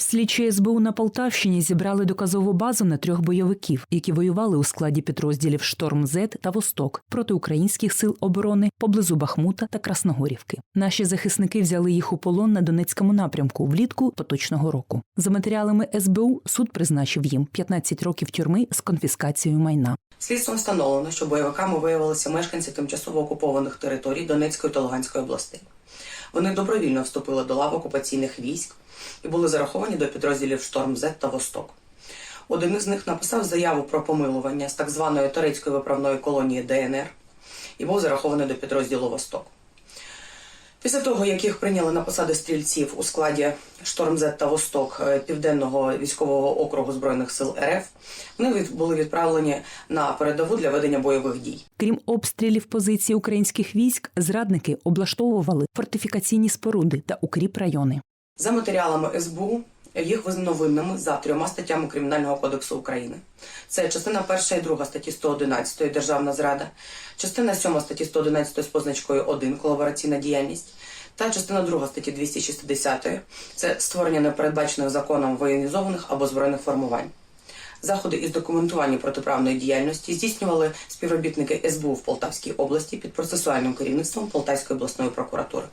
Слідчі СБУ на Полтавщині зібрали доказову базу на трьох бойовиків, які воювали у складі підрозділів Шторм Зет та Восток проти українських сил оборони поблизу Бахмута та Красногорівки. Наші захисники взяли їх у полон на Донецькому напрямку влітку поточного року. За матеріалами СБУ суд призначив їм 15 років тюрми з конфіскацією майна. Слідством встановлено, що бойовиками виявилися мешканці тимчасово окупованих територій Донецької та Луганської областей. Вони добровільно вступили до лав окупаційних військ і були зараховані до підрозділів Шторм Зет та Восток. Один із них написав заяву про помилування з так званої турецької виправної колонії ДНР і був зарахований до підрозділу Восток. Після того, як їх прийняли на посади стрільців у складі Штормзет та Восток е, Південного військового округу збройних сил РФ, вони були відправлені на передову для ведення бойових дій. Крім обстрілів позицій українських військ, зрадники облаштовували фортифікаційні споруди та укріп райони. За матеріалами СБУ їх визнано винними за трьома статтями Кримінального кодексу України. Це частина 1 і 2 статті 111 Державна зрада, частина 7 статті 111 з позначкою 1 колабораційна діяльність та частина 2 статті 260 це створення непередбачених законом воєнізованих або збройних формувань. Заходи із документування протиправної діяльності здійснювали співробітники СБУ в Полтавській області під процесуальним керівництвом Полтавської обласної прокуратури.